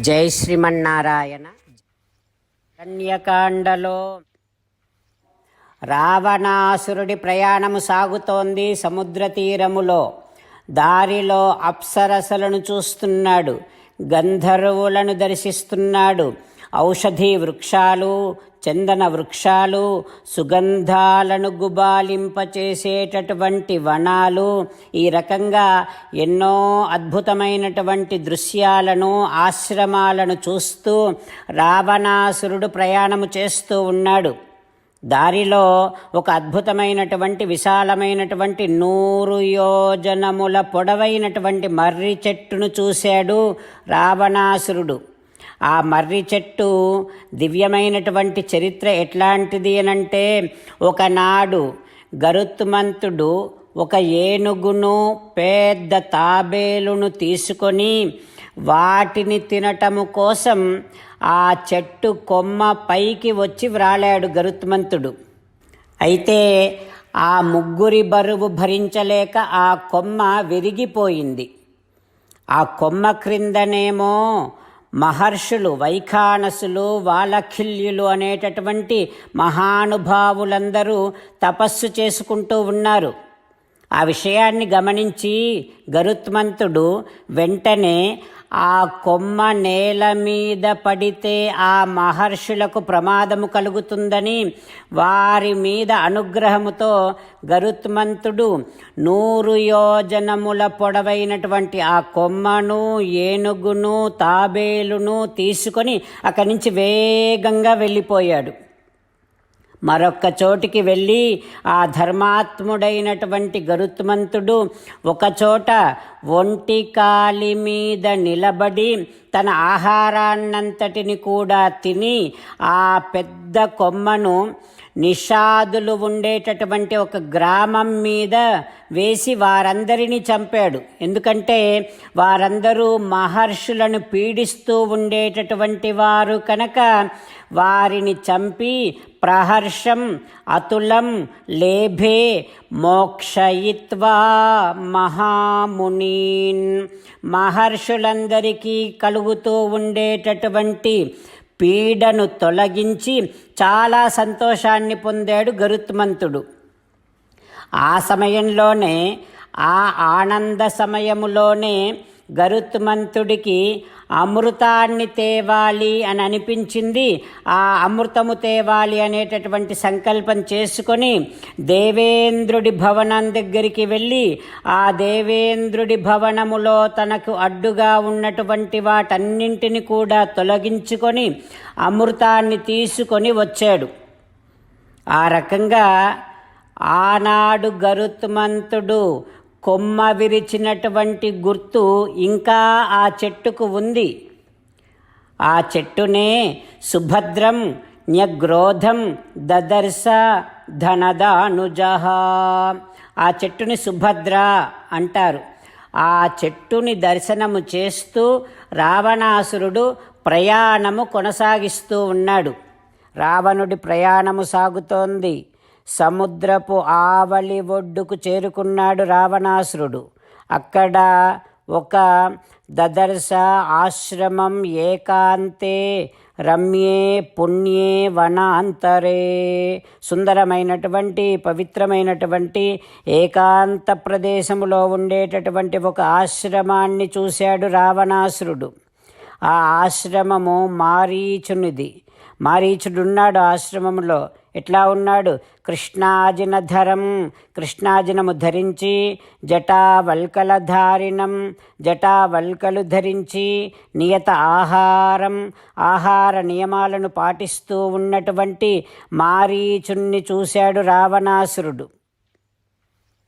జై శ్రీమన్నారాయణ. కన్యకాండలో రావణాసురుడి ప్రయాణము సాగుతోంది సముద్ర తీరములో. దారిలో అప్సరసలను చూస్తున్నాడు గంధర్వులను దర్శిస్తున్నాడు. ఔషధీ వృక్షాలు చందన వృక్షాలు సుగంధాలను గుబాలింపచేసేటటువంటి వనాలు ఈ రకంగా ఎన్నో అద్భుతమైనటువంటి దృశ్యాలను ఆశ్రమాలను చూస్తూ రావణాసురుడు ప్రయాణము చేస్తూ ఉన్నాడు. దారిలో ఒక అద్భుతమైనటువంటి విశాలమైనటువంటి నూరు యోజనముల పొడవైనటువంటి మర్రి చెట్టును చూశాడు రావణాసురుడు. ఆ మర్రి చెట్టు దివ్యమైనటువంటి చరిత్ర ఎట్లాంటిది అనంటే ఒకనాడు గరుత్మంతుడు ఒక ఏనుగును పెద్ద తాబేలును తీసుకొని వాటిని తినటము కోసం ఆ చెట్టు కొమ్మ పైకి వచ్చి వ్రాలాడు గరుత్మంతుడు. అయితే ఆ ముగ్గురి బరువు భరించలేక ఆ కొమ్మ విరిగిపోయింది. ఆ కొమ్మ క్రిందనేమో మహర్షులు వైఖానసులు వాలఖిల్యులు అనేటటువంటి మహానుభావులందరూ తపస్సు చేసుకుంటూ ఉన్నారు. ఆ విషయాన్ని గమనించి గరుత్మంతుడు వెంటనే ఆ కొమ్మ నేల మీద పడితే ఆ మహర్షులకు ప్రమాదము కలుగుతుందని వారి మీద అనుగ్రహముతో గరుత్మంతుడు నూరు యోజనముల పొడవైనటువంటి ఆ కొమ్మను ఏనుగును తాబేలును తీసుకొని అక్కడి నుంచి వేగంగా వెళ్ళిపోయాడు. మరొక్క చోటికి వెళ్ళి ఆ ధర్మాత్ముడైనటువంటి గరుత్మంతుడు ఒకచోట ఒంటి కాలి మీద నిలబడి తన ఆహారాన్నంతటిని కూడా తిని ఆ పెద్ద కొమ్మను నిషాదులు ఉండేటటువంటి ఒక గ్రామం మీద వేసి వారందరినీ చంపాడు. ఎందుకంటే వారందరూ మహర్షులను పీడిస్తూ ఉండేటటువంటి వారు కనుక వారిని చంపి ప్రహర్షం అతులం లేభే మోక్షయిత్వా మహామునీన్. మహర్షులందరికీ కలుగుతూ ఉండేటటువంటి పీడను తొలగించి చాలా సంతోషాన్ని పొందాడు గరుత్మంతుడు. ఆ సమయంలోనే ఆ ఆనంద సమయములోనే గరుత్మంతుడికి అమృతాన్ని తేవాలి అని అనిపించింది. ఆ అమృతము తేవాలి అనేటటువంటి సంకల్పం చేసుకొని దేవేంద్రుడి భవనం దగ్గరికి వెళ్ళి ఆ దేవేంద్రుడి భవనములో తనకు అడ్డుగా ఉన్నటువంటి వాటన్నింటిని కూడా తొలగించుకొని అమృతాన్ని తీసుకొని వచ్చాడు. ఆ రకంగా ఆనాడు గరుత్మంతుడు కొమ్మ విరిచినటువంటి గుర్తు ఇంకా ఆ చెట్టుకు ఉంది. ఆ చెట్టునే సుభద్రం న్యగ్రోధం దదర్శ ధనదానుజ. ఆ చెట్టుని సుభద్ర అంటారు. ఆ చెట్టుని దర్శనము చేస్తూ రావణాసురుడు ప్రయాణము కొనసాగిస్తూ ఉన్నాడు. రావణుడి ప్రయాణము సాగుతోంది. సముద్రపు ఆవలి ఒడ్డుకు చేరుకున్నాడు రావణాసురుడు. అక్కడ ఒక దదర్శ ఆశ్రమం ఏకాంతే రమ్యే పుణ్యే వనాంతరే. సుందరమైనటువంటి పవిత్రమైనటువంటి ఏకాంత ప్రదేశములో ఉండేటటువంటి ఒక ఆశ్రమాన్ని చూశాడు రావణాసురుడు. ఆ ఆశ్రమము మారీచునిది. మారీచుడున్నాడు ఆశ్రమంలో ఎట్లా ఉన్నాడు? కృష్ణాజినధరం కృష్ణాజినము ధరించి జటావల్కలధారిణం జటావల్కలు ధరించి నియత ఆహారం ఆహార నియమాలను పాటిస్తూ ఉన్నటువంటి మారీచుణ్ణి చూశాడు రావణాసురుడు.